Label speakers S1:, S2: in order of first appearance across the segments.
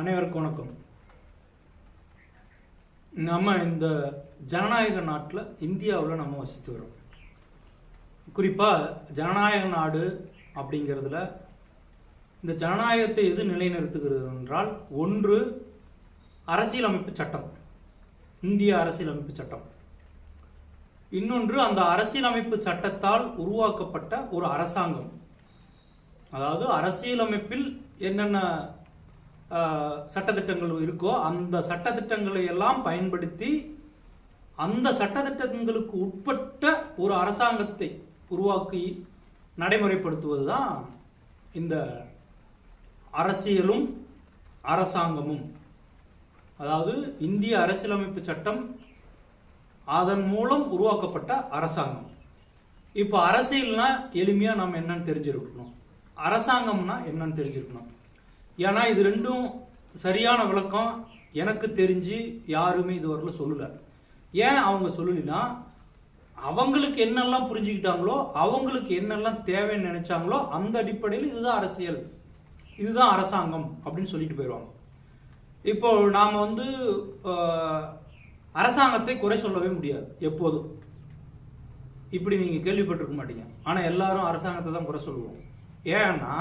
S1: அனைவருக்கும் வணக்கம். நம்ம இந்த ஜனநாயக நாட்டில் இந்தியாவில் நம்ம வசித்து வரோம் குறிப்பாக ஜனநாயக நாடு அப்படிங்கிறதுல இந்த ஜனநாயகத்தை எது நிலைநிறுத்துகிறது என்றால் ஒன்று அரசியலமைப்பு சட்டம். இந்திய அரசியலமைப்பு சட்டம். இன்னொன்று அந்த அரசியலமைப்பு சட்டத்தால் உருவாக்கப்பட்ட ஒரு அரசாங்கம். அதாவது அரசியலமைப்பில் என்னென்ன சட்டத்திட்டங்கள் சட்டதிட்டங்கள் இருக்கோ அந்த சட்டத்திட்டங்களை எல்லாம் பயன்படுத்தி அந்த சட்டதிட்டங்களுக்கு உட்பட்ட ஒரு அரசாங்கத்தை உருவாக்கி நடைமுறைப்படுத்துவது தான் இந்த அரசியலும் அரசாங்கமும். அதாவது இந்திய அரசியலமைப்பு சட்டம் அதன் மூலம் உருவாக்கப்பட்ட அரசாங்கம். இப்போ அரசியல்னா எளிமையாக நம்ம என்னன்னு தெரிஞ்சிருக்கணும். அரசாங்கம்னா என்னன்னு தெரிஞ்சிருக்கணும். ஏன்னா இது ரெண்டும் சரியான விளக்கம் எனக்கு தெரிஞ்சு யாருமே இதுவரையிலும் சொல்லலை. ஏன் அவங்க சொல்லலைன்னா அவங்களுக்கு என்னெல்லாம் புரிஞ்சுக்கிட்டாங்களோ அவங்களுக்கு என்னெல்லாம் தேவைன்னு நினைச்சாங்களோ அந்த அடிப்படையில் இதுதான் அரசியல். இதுதான் அரசாங்கம் அப்படின்னு சொல்லிட்டு போயிடுவாங்க. இப்போ நாம் வந்து அரசாங்கத்தை குறை சொல்லவே முடியாது எப்போதும். இப்படி நீங்கள் கேள்விப்பட்டிருக்க மாட்டீங்க. ஆனால் எல்லாரும் அரசாங்கத்தை தான் குறை சொல்லுவோம். ஏன்னா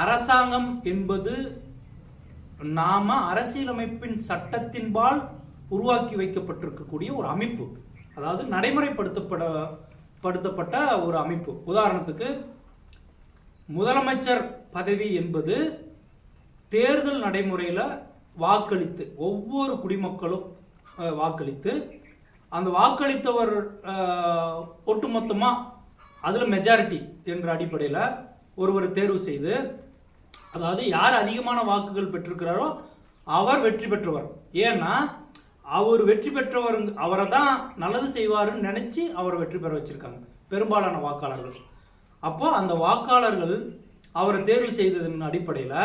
S1: அரசாங்கம் என்பது நாம அரசியலமைப்பின் சட்டத்தின்பால் உருவாக்கி வைக்கப்பட்டிருக்கக்கூடிய ஒரு அமைப்பு. அதாவது நடைமுறைப்படுத்தப்பட படுத்தப்பட்ட ஒரு அமைப்பு. உதாரணத்துக்கு முதலமைச்சர் பதவி என்பது தேர்தல் நடைமுறையில் வாக்களித்து ஒவ்வொரு குடிமக்களும் வாக்களித்து அந்த வாக்களித்தவர் ஒட்டுமொத்தமாக அதில் மெஜாரிட்டி என்ற அடிப்படையில் ஒருவர் தேர்வு செய்து அதாவது யார் அதிகமான வாக்குகள் பெற்றிருக்கிறாரோ அவர் வெற்றி பெற்றவர். ஏன்னா அவர் வெற்றி பெற்றவர் அவரை தான் நல்லது செய்வாருன்னு நினச்சி அவரை வெற்றி பெற வச்சுருக்காங்க. பெரும்பாலான வாக்காளர்கள். அப்போது அந்த வாக்காளர்கள் அவரை தேர்வு செய்ததன் அடிப்படையில்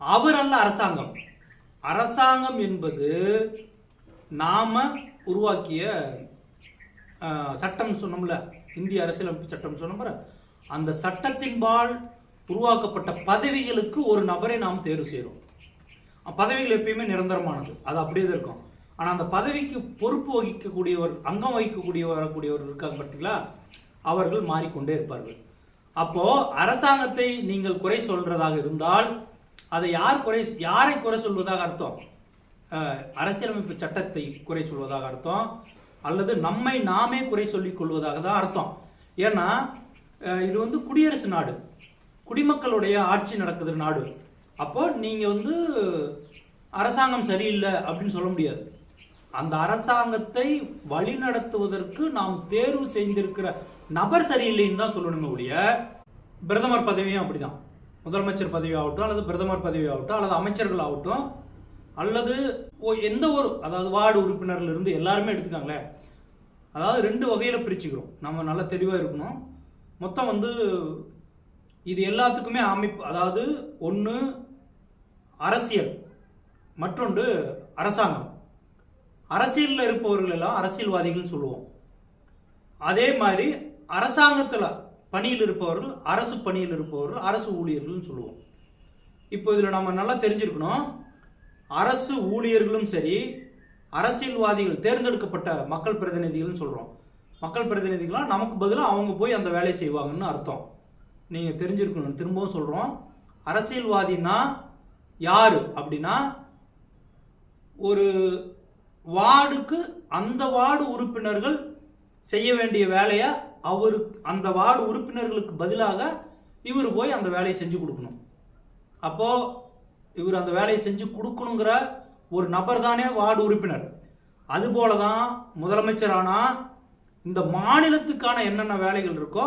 S1: அவர் அல்ல அரசாங்கம். அரசாங்கம் என்பது நாம் உருவாக்கிய சட்டம் சொன்னோம்ல இந்திய அரசியலமைப்பு சட்டம் சொன்னோம்ல அந்த சட்டத்தின்பால் உருவாக்கப்பட்ட பதவிகளுக்கு ஒரு நபரை நாம் தேர்வு செய்கிறோம். பதவிகள் எப்பயுமே நிரந்தரமானது. அது அப்படியே தான் இருக்கும். ஆனால் அந்த பதவிக்கு பொறுப்பு வகிக்கக்கூடியவர் அங்கம் வகிக்கக்கூடியவர் வரக்கூடியவர் இருக்காங்க பார்த்தீங்களா அவர்கள் மாறிக்கொண்டே இருப்பார்கள். அப்போ அரசாங்கத்தை நீங்கள் குறை சொல்றதாக இருந்தால் அதை யார் குறை யாரை குறை சொல்வதாக அர்த்தம்? அரசியலமைப்பு சட்டத்தை குறை சொல்வதாக அர்த்தம் அல்லது நம்மை நாமே குறை சொல்லிக் கொள்வதாக தான் அர்த்தம். ஏன்னா இது வந்து குடியரசு நாடு. குடிமக்களுடைய ஆட்சி நடக்குது நாடு. அப்போ நீங்க வந்து அரசாங்கம் சரியில்லை அப்படின்னு சொல்ல முடியாது. அந்த அரசாங்கத்தை வழிநடத்துவதற்கு நாம் தேர்வு செய்திருக்கிற நபர் சரியில்லைன்னு தான் சொல்லணுமே ஒழிய பிரதமர் பதவியும் அப்படிதான். முதலமைச்சர் பதவி ஆகட்டும் அல்லது பிரதமர் பதவி ஆகட்டும் அல்லது அமைச்சர்கள் ஆகட்டும் அல்லது எந்த ஒரு அதாவது வார்டு உறுப்பினர்ல இருந்து எல்லாருமே எடுத்துக்காங்களேன் அதாவது ரெண்டு வகையில் பிரிச்சுக்கிறோம். நம்ம நல்லா தெளிவாக இருக்கணும். மொத்தம் வந்து இது எல்லாத்துக்குமே அமைப்பு அதாவது ஒன்று அரசியல் மற்றொன்று அரசாங்கம். அரசியலில் இருப்பவர்கள் எல்லாம் அரசியல்வாதிகள்னு சொல்லுவோம். அதே மாதிரி அரசாங்கத்தில் பணியில் இருப்பவர்கள் அரசு பணியில் இருப்பவர்கள் அரசு ஊழியர்கள்னு சொல்லுவோம். இப்போ இதில் நம்ம நல்லா தெரிஞ்சிருக்கணும். அரசு ஊழியர்களும் சரி அரசியல்வாதிகள் தேர்ந்தெடுக்கப்பட்ட மக்கள் பிரதிநிதிகள்னு சொல்கிறோம் மக்கள் பிரதிநிதிகள்லாம் நமக்கு பதிலாக அவங்க போய் அந்த வேலையை செய்வாங்கன்னு அர்த்தம். நீங்கள் தெரிஞ்சிருக்கணும். திரும்பவும் சொல்கிறோம் அரசியல்வாதினா யார் அப்படின்னா ஒரு வார்டுக்கு அந்த வார்டு உறுப்பினர்கள் செய்ய வேண்டிய வேலையை அவரு அந்த வார்டு உறுப்பினர்களுக்கு பதிலாக இவர் போய் அந்த வேலையை செஞ்சு கொடுக்கணும். அப்போது இவர் அந்த வேலையை செஞ்சு கொடுக்கணுங்கிற ஒரு நபர் தானே வார்டு உறுப்பினர். அதுபோல தான் முதலமைச்சரானா இந்த மாநிலத்துக்கான என்னென்ன வேலைகள் இருக்கோ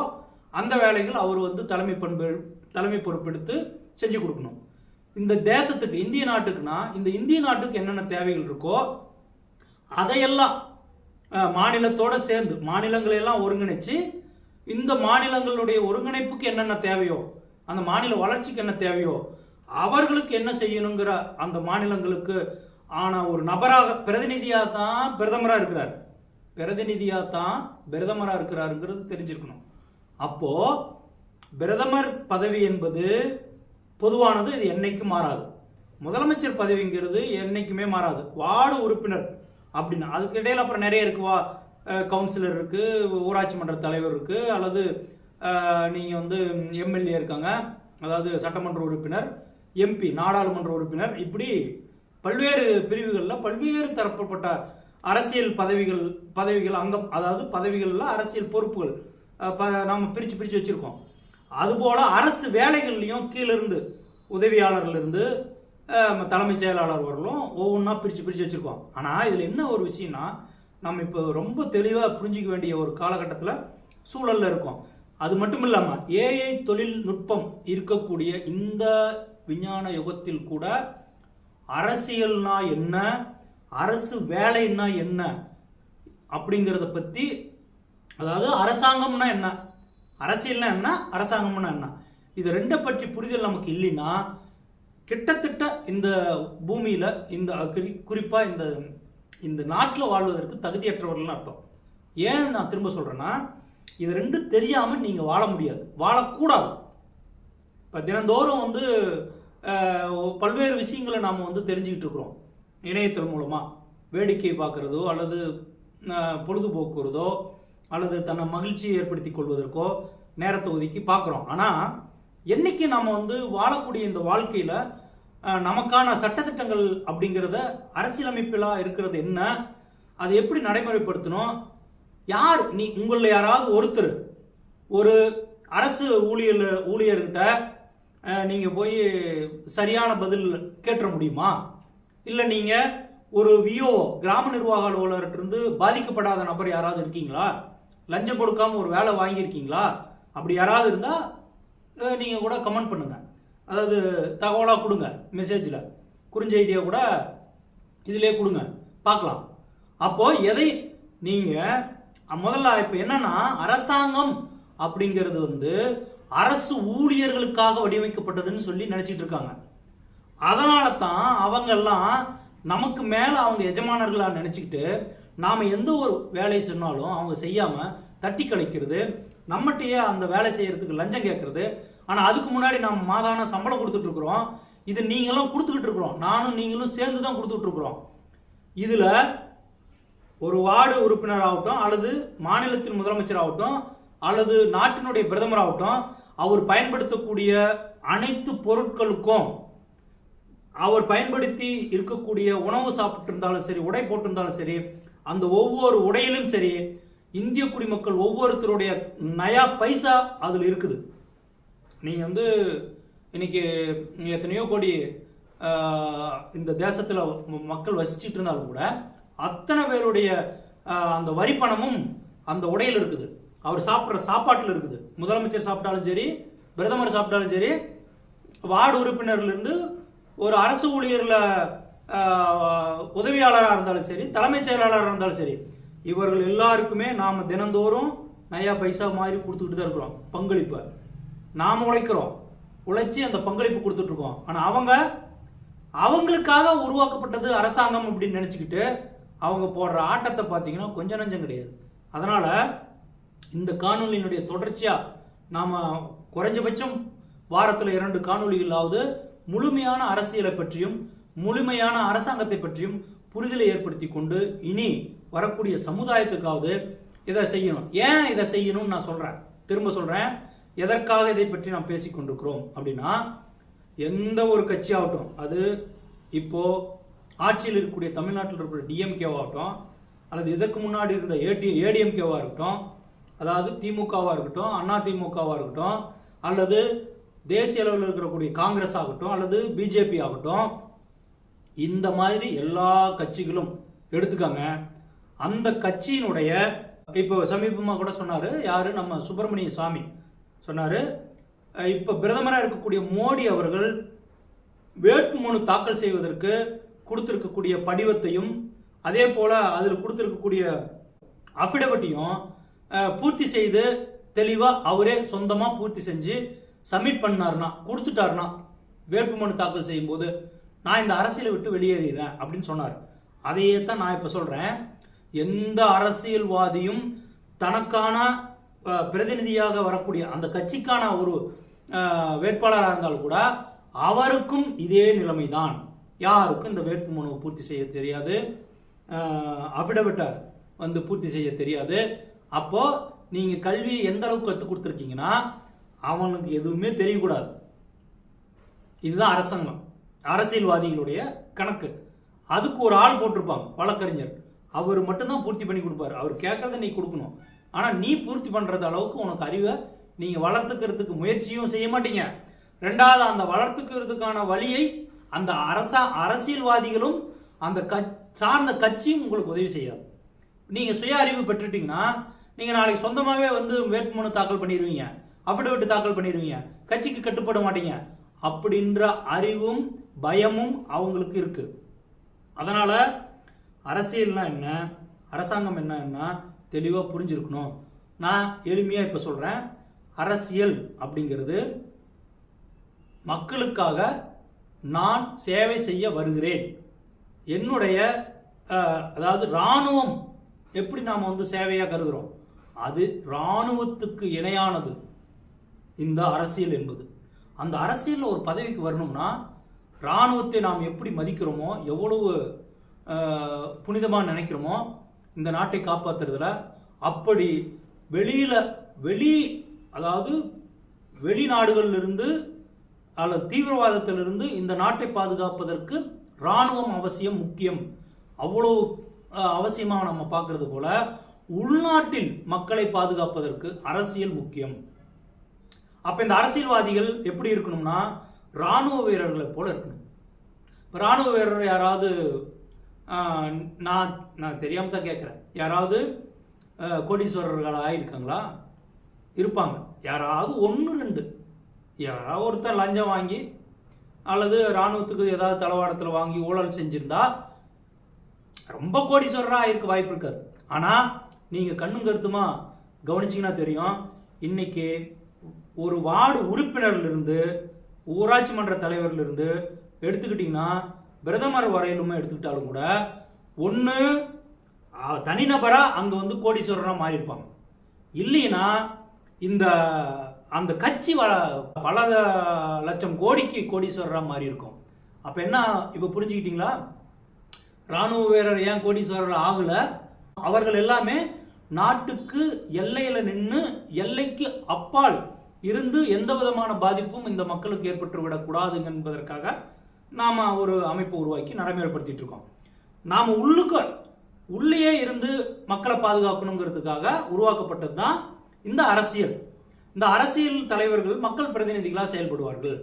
S1: அந்த வேலைகள் அவர் வந்து தலைமை பண்பு தலைமை பொறுப்பெடுத்து செஞ்சு கொடுக்கணும். இந்த தேசத்துக்கு இந்திய நாட்டுக்குன்னா இந்த இந்திய நாட்டுக்கு என்னென்ன தேவைகள் இருக்கோ அதையெல்லாம் மாநிலத்தோடு சேர்ந்து மாநிலங்களை எல்லாம் ஒருங்கிணைச்சு இந்த மாநிலங்களுடைய ஒருங்கிணைப்புக்கு என்னென்ன தேவையோ அந்த மாநில வளர்ச்சிக்கு என்ன தேவையோ அவர்களுக்கு என்ன செய்யணுங்கிற அந்த மாநிலங்களுக்கு ஆன ஒரு நபராக பிரதிநிதியாக தான் பிரதமராக இருக்கிறார். பிரதிநிதியாக தான் பிரதமராக இருக்கிறாருங்கிறது தெரிஞ்சிருக்கணும். அப்போ பிரதமர் பதவி என்பது பொதுவானது இது என்னைக்கும் மாறாது. முதலமைச்சர் பதவிங்கிறது என்னைக்குமே மாறாது. வார்டு உறுப்பினர் அப்படின்னு அதுக்கு இடையில அப்புறம் நிறைய இருக்கு. வா கவுன்சிலர் இருக்கு ஊராட்சி மன்ற தலைவர் இருக்கு அல்லது நீங்கள் நீங்க வந்து எம்எல்ஏ இருக்காங்க அதாவது சட்டமன்ற உறுப்பினர் எம்பி நாடாளுமன்ற உறுப்பினர் இப்படி பல்வேறு பிரிவுகளில் பல்வேறு தரப்பட்ட அரசியல் பதவிகள் பதவிகள் அங்கம் அதாவது பதவிகளில் அரசியல் பொறுப்புகள் நம்ம ப- பிரித்து வச்சுருக்கோம். அதுபோல் அரசு வேலைகள்லையும் கீழேருந்து உதவியாளர்லேருந்து தலைமைச் செயலாளர் வரலும் ஒவ்வொன்றா பிரித்து பிரித்து வச்சுருக்கோம். ஆனால் இதில் என்ன ஒரு விஷயம்னா நம்ம இப்போ ரொம்ப தெளிவாக புரிஞ்சிக்க வேண்டிய ஒரு காலகட்டத்தில் சூழலில் இருக்கோம். அது மட்டும் இல்லாமல் ஏஐ தொழில்நுட்பம் இருக்கக்கூடிய இந்த விஞ்ஞான யுகத்தில் கூட அரசியல்னா என்ன அரசு வேலைன்னா என்ன அப்படிங்கிறத பற்றி அதாவது அரசாங்கம்னா என்ன? அரசியல்னா என்ன? அரசாங்கம்னா என்ன? இது ரெண்டை பற்றி புரிதல் நமக்கு இல்லைன்னா கிட்டத்தட்ட இந்த பூமியில இந்த குறி- குறிப்பா இந்த இந்த நாட்டில் வாழ்வதற்கு தகுதியற்றவர்கள்னு அர்த்தம். ஏன் நான் திரும்ப சொல்றேன்னா இது ரெண்டும் தெரியாம நீங்க வாழ முடியாது. வாழக்கூடாது. இப்போ தினந்தோறும் வந்து பல்வேறு விஷயங்களை நாம் வந்து தெரிஞ்சுக்கிட்டு இருக்கிறோம். இணையத்தின் மூலமாக வேடிக்கை பார்க்குறதோ அல்லது பொழுதுபோக்குறதோ அல்லது தன்னை மகிழ்ச்சியை ஏற்படுத்தி கொள்வதற்கோ நேரத்தை ஒதுக்கி பார்க்குறோம். ஆனால் என்னைக்கு நம்ம வந்து வாழக்கூடிய இந்த வாழ்க்கையில் நமக்கான சட்டத்திட்டங்கள் அப்படிங்கிறத அரசியலமைப்பிலாக இருக்கிறது என்ன அதை எப்படி நடைமுறைப்படுத்தணும் யார் நீ உங்களில் யாராவது ஒருத்தர் ஒரு அரசு ஊழியர் ஊழியர்கிட்ட நீங்கள் போய் சரியான பதில் கேட்டுற முடியுமா? இல்லை நீங்கள் ஒரு விஓ கிராம நிர்வாக அலுவலர்கிட்ட இருந்து பாதிக்கப்படாத நபர் யாராவது இருக்கீங்களா? லஞ்சம் கொடுக்காம ஒரு வேலை வாங்கியிருக்கீங்களா? அப்படி யாராவது இருந்தால் நீங்கள் கூட கமெண்ட் பண்ணுங்கள் அதாவது தகவலாக கொடுங்க மெசேஜில் குறுஞ்செய்தியை கூட இதிலே கொடுங்க. பார்க்கலாம். அப்போது எதை நீங்கள் முதல்ல இப்போ என்னன்னா அரசாங்கம் அப்படிங்கிறது வந்து அரசு ஊழியர்களுக்காக வடிவமைக்கப்பட்டதுன்னு சொல்லி நினச்சிட்டு இருக்காங்க. அதனால தான் அவங்கெல்லாம் நமக்கு மேலே அவங்க எஜமானர்களாக நினச்சிக்கிட்டு நாம் எந்த ஒரு வேலையை சொன்னாலும் அவங்க செய்யாமல் தட்டி கழிக்கிறது நம்மகிட்டயே அந்த வேலை செய்கிறதுக்கு லஞ்சம் கேட்கறது ஆனால் அதுக்கு முன்னாடி நம்ம மாதான சம்பளம் கொடுத்துட்ருக்குறோம் இது நீங்களும் கொடுத்துக்கிட்டு இருக்கிறோம். நானும் நீங்களும் சேர்ந்து தான் கொடுத்துட்ருக்குறோம் இதில் ஒரு வார்டு உறுப்பினர் ஆகட்டும் அல்லது மாநிலத்தின் முதலமைச்சர் ஆகட்டும் அல்லது நாட்டினுடைய பிரதமர் ஆகட்டும் அவர் பயன்படுத்தக்கூடிய அனைத்து பொருட்களுக்கும் அவர் பயன்படுத்தி இருக்கக்கூடிய உணவு சாப்பிட்டு இருந்தாலும் சரி உடை போட்டிருந்தாலும் சரி அந்த ஒவ்வொரு உடையிலும் சரி இந்திய குடிமக்கள் ஒவ்வொருத்தருடைய நயா பைசா அதில் இருக்குது. நீங்கள் வந்து இன்னைக்கு எத்தனையோ கோடி இந்த தேசத்தில் மக்கள் வசிச்சுட்டு இருந்தாலும் கூட அத்தனை பேருடைய அந்த வரி பணமும் அந்த உடையில் இருக்குது. அவர் சாப்பிட்ற சாப்பாட்டில் இருக்குது. முதலமைச்சர் சாப்பிட்டாலும் சரி பிரதமர் சாப்பிட்டாலும் சரி வார்டு உறுப்பினர்லேருந்து ஒரு அரசு ஊழியரில் உதவியாளராக இருந்தாலும் சரி தலைமைச் செயலாளராக இருந்தாலும் சரி இவர்கள் எல்லாருக்குமே நாம் தினந்தோறும் நயா பைசா மாதிரி கொடுத்துக்கிட்டு தான் இருக்கிறோம். பங்களிப்பை. நாம் உழைக்கிறோம். உழைச்சி அந்த பங்களிப்பு கொடுத்துட்ருக்கோம் ஆனால் அவங்க அவங்களுக்காக உருவாக்கப்பட்டது அரசாங்கம் அப்படின்னு நினச்சிக்கிட்டு அவங்க போடுற ஆட்டத்தை பார்த்தீங்கன்னா கொஞ்சம் நஞ்சம் கிடையாது. அதனால் இந்த காணொலியினுடைய தொடர்ச்சியாக நாம் குறைஞ்சபட்சம் வாரத்தில் இரண்டு காணொளிகளாவது முழுமையான அரசியலை பற்றியும் முழுமையான அரசாங்கத்தை பற்றியும் புரிதலை ஏற்படுத்தி கொண்டு இனி வரக்கூடிய சமுதாயத்துக்காவது இதை செய்யணும். ஏன் இதை செய்யணும்னு நான் சொல்றேன். திரும்ப சொல்றேன். எதற்காக இதை பற்றி நாம் பேசிக்கொண்டிருக்கிறோம் அப்படின்னா எந்த ஒரு கட்சியாகட்டும் அது இப்போ ஆட்சியில் இருக்கக்கூடிய தமிழ்நாட்டில் இருக்கக்கூடிய டிஎம்கேவாகட்டும் அல்லது இதற்கு முன்னாடி இருந்த ஏடி ஏடிஎம்கேவாக இருக்கட்டும் அதாவது திமுகவாக இருக்கட்டும் அண்ணா திமுகவாக இருக்கட்டும் அல்லது தேசிய அளவில் இருக்கக்கூடிய காங்கிரஸ் ஆகட்டும் அல்லது பிஜேபி ஆகட்டும் இந்த மாதிரி எல்லா கட்சிகளும் எடுத்துக்காங்க. அந்த கட்சியினுடைய இப்போ சமீபமாக கூட சொன்னார் யார்? நம்ம சுப்பிரமணிய சாமி சொன்னார். இப்போ பிரதமராக இருக்கக்கூடிய மோடி அவர்கள் வேட்புமனு தாக்கல் செய்வதற்கு கொடுத்துருக்கக்கூடிய படிவத்தையும் அதே போல் அதில் கொடுத்துருக்கக்கூடிய அஃபிடவிட்டையும் பூர்த்தி செய்து தெளிவாக அவரே சொந்தமாக பூர்த்தி செஞ்சு சப்மிட் பண்ணார்னா கொடுத்துட்டாருனா வேட்புமனு தாக்கல் செய்யும்போது நான் இந்த அரசியலை விட்டு வெளியேறிறேன் அப்படின்னு சொன்னார். அதையே தான் நான் இப்போ சொல்கிறேன் எந்த அரசியல்வாதியும் தனக்கான பிரதிநிதியாக வரக்கூடிய அந்த கட்சிக்கான ஒரு வேட்பாளராக இருந்தாலும் கூட அவருக்கும் இதே நிலைமை தான் யாருக்கும் இந்த வேட்பு மனுவை பூர்த்தி செய்ய தெரியாது. அஃபிடவிட்டை வந்து பூர்த்தி செய்ய தெரியாது. அப்போது நீங்கள் கல்வியை எந்த அளவுக்கு கற்றுக் கொடுத்துருக்கீங்கன்னா அவனுக்கு எதுவுமே தெரியக்கூடாது. இதுதான் அரசாங்கம். அரசியல்வாதிகளுடைய கணக்கு. அதுக்கு ஒரு ஆள் போட்டிருப்பாங்க வழக்கறிஞர். அவர் மட்டும்தான் பூர்த்தி பண்ணி கொடுப்பாரு. அவர் கேட்கறத நீ கொடுக்கணும். ஆனால் நீ பூர்த்தி பண்ணுறது அளவுக்கு உனக்கு அறிவை நீங்கள் வளர்த்துக்கிறதுக்கு முயற்சியும் செய்ய மாட்டீங்க. ரெண்டாவது அந்த வளர்த்துக்கிறதுக்கான வழியை அந்த அரசா அரசியல்வாதிகளும் அந்த க சார்ந்த கட்சியும் உங்களுக்கு உதவி செய்யாது. நீங்கள் சுய அறிவு பெற்றுட்டீங்கன்னா நீங்கள் நாளைக்கு சொந்தமாகவே வந்து வேட்புமனு தாக்கல் பண்ணிடுவீங்க அஃபிடவிட் தாக்கல் பண்ணிடுவீங்க கட்சிக்கு கட்டுப்பட மாட்டீங்க. அப்படின்ற அறிவும் பயமும் அவங்களுக்கு இருக்கு. அதனால அரசியல்னா என்ன? அரசாங்கம் என்னன்னா தெளிவாக புரிஞ்சிருக்கணும். நான் எளிமையாக இப்போ சொல்கிறேன் அரசியல் அப்படிங்கிறது மக்களுக்காக நான் சேவை செய்ய வருகிறேன். என்னுடைய அதாவது இராணுவம் எப்படி நாம் வந்து சேவையாக கருதுகிறோம் அது இராணுவத்துக்கு இணையானது. இந்த அரசியல் என்பது. அந்த அரசியலில் ஒரு பதவிக்கு வரணும்னா இராணுவத்தை நாம் எப்படி மதிக்கிறோமோ எவ்வளவு புனிதமாக நினைக்கிறோமோ இந்த நாட்டை காப்பாற்றுறதுல அப்படி வெளியில் வெளி அதாவது வெளிநாடுகளிலிருந்து அல்லது தீவிரவாதத்திலிருந்து இந்த நாட்டை பாதுகாப்பதற்கு இராணுவம் அவசியம் முக்கியம். அவ்வளவு அவசியமாக நம்ம பார்க்கறது போல உள்நாட்டில் மக்களை பாதுகாப்பதற்கு அரசியல் முக்கியம். அப்போ இந்த அரசியல்வாதிகள் எப்படி இருக்கணும்னா ராணுவ வீரர்களை போல இருக்கணும். இப்போ ராணுவ வீரர் யாராவது நான் நான் தெரியாமல் தான் கேட்குறேன் யாராவது கோடீஸ்வரர்களாக இருக்காங்களா? இருப்பாங்க. யாராவது ஒன்று ரெண்டு. யாராவது ஒருத்தர் லஞ்சம் வாங்கி அல்லது ராணுவத்துக்கு ஏதாவது தளவாடத்தில் வாங்கி ஊழல் செஞ்சுருந்தா ரொம்ப கோடீஸ்வரராக இருக்க வாய்ப்பு இருக்காது. ஆனால் நீங்கள் கண்ணும் கருத்துமா கவனிச்சிங்கன்னா தெரியும். இன்றைக்கி ஒரு வார்டு உறுப்பினர்லேருந்து ஊராட்சி மன்ற தலைவர்லேருந்து எடுத்துக்கிட்டிங்கன்னா பிரதமர் வரையிலுமே எடுத்துக்கிட்டாலும் கூட ஒன்று தனிநபராக அங்கே வந்து கோடீஸ்வரராக மாறியிருப்பாங்க. இல்லைன்னா இந்த அந்த கட்சி வள பல லட்சம் கோடிக்கு கோடீஸ்வரராக மாறி இருக்கும் அப்போ என்ன இப்போ புரிஞ்சுக்கிட்டீங்களா? ராணுவ வீரர் ஏன் கோடீஸ்வரர் ஆகலை? அவர்கள் எல்லாமே நாட்டுக்கு எல்லையில் நின்று எல்லைக்கு அப்பால் இருந்து எந்த விதமான பாதிப்பும் இந்த மக்களுக்கு ஏற்பட்டு விடக்கூடாது என்பதற்காக நாம் ஒரு அமைப்பு உருவாக்கி நடைமுறைப்படுத்திட்டு இருக்கோம் நாம் உள்ளுக்கு உள்ளேயே இருந்து மக்களை பாதுகாக்கணுங்கிறதுக்காக உருவாக்கப்பட்டது தான் இந்த அரசியல். இந்த அரசியல் தலைவர்கள் மக்கள் பிரதிநிதிகளாக செயல்படுவார்கள்.